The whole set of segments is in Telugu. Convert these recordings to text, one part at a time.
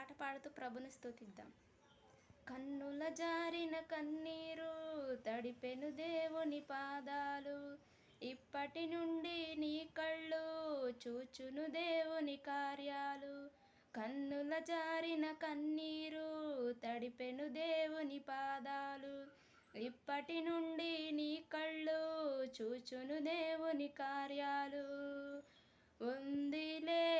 పాట పాడుతూ ప్రభుని స్థుతిద్దాం కన్నుల జారిన కన్నీరు తడిపెను దేవుని పాదాలు. ఇప్పటి నుండి నీ కళ్ళు చూచును దేవుని కార్యాలు. కన్నుల జారిన కన్నీరు తడిపెను దేవుని పాదాలు. ఇప్పటి నుండి నీ కళ్ళు చూచును దేవుని కార్యాలు. ఉందిలే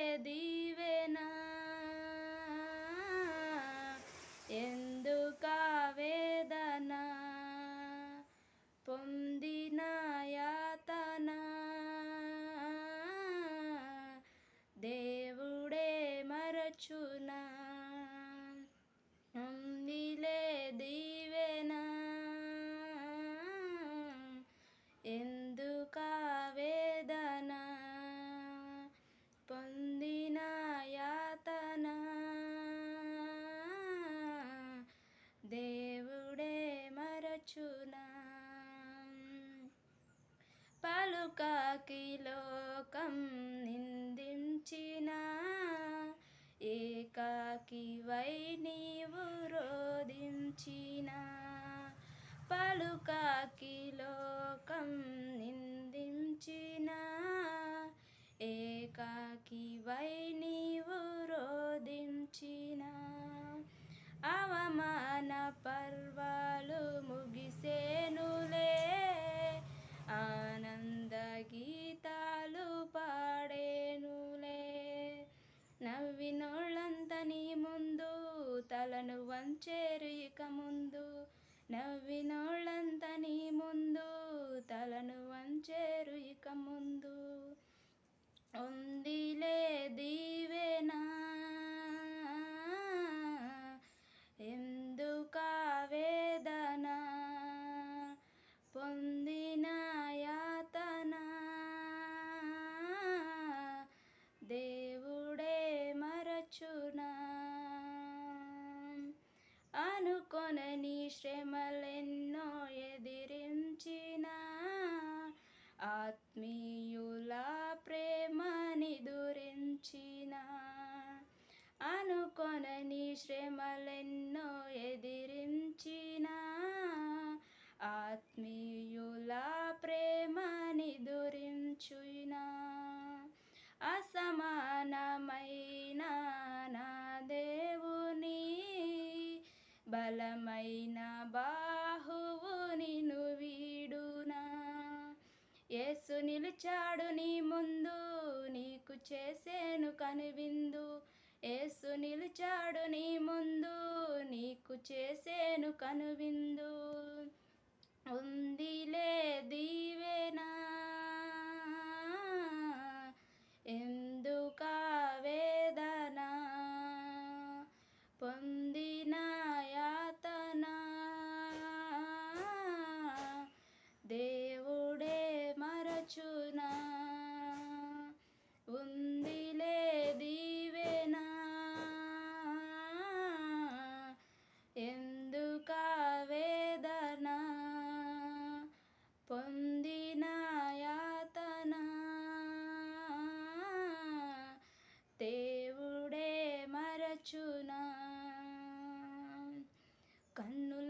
కాకిలోకం లోకం నిందించిన ఏకాకి వై నీవు రోధించిన. పలుకాకి లోకం నిందించిన ఏకాకి వై నీవు రోధించిన. అవమాన పర్వ శ్రమలెన్నో ఎదిరించిన ఆత్మీయుల ప్రేమని దురించిన. అనుకొనని శ్రమలెన్నో ఎదిరించిన ఆత్మీయుల బలమైన బాహువు నిను వీడునా? యేసు నిలిచాడు నీ ముందు నీకు చేసేను కనువిందు. యేసు నిలిచాడు నీ ముందు నీకు చేసేను కనువిందు.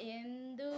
എന്തു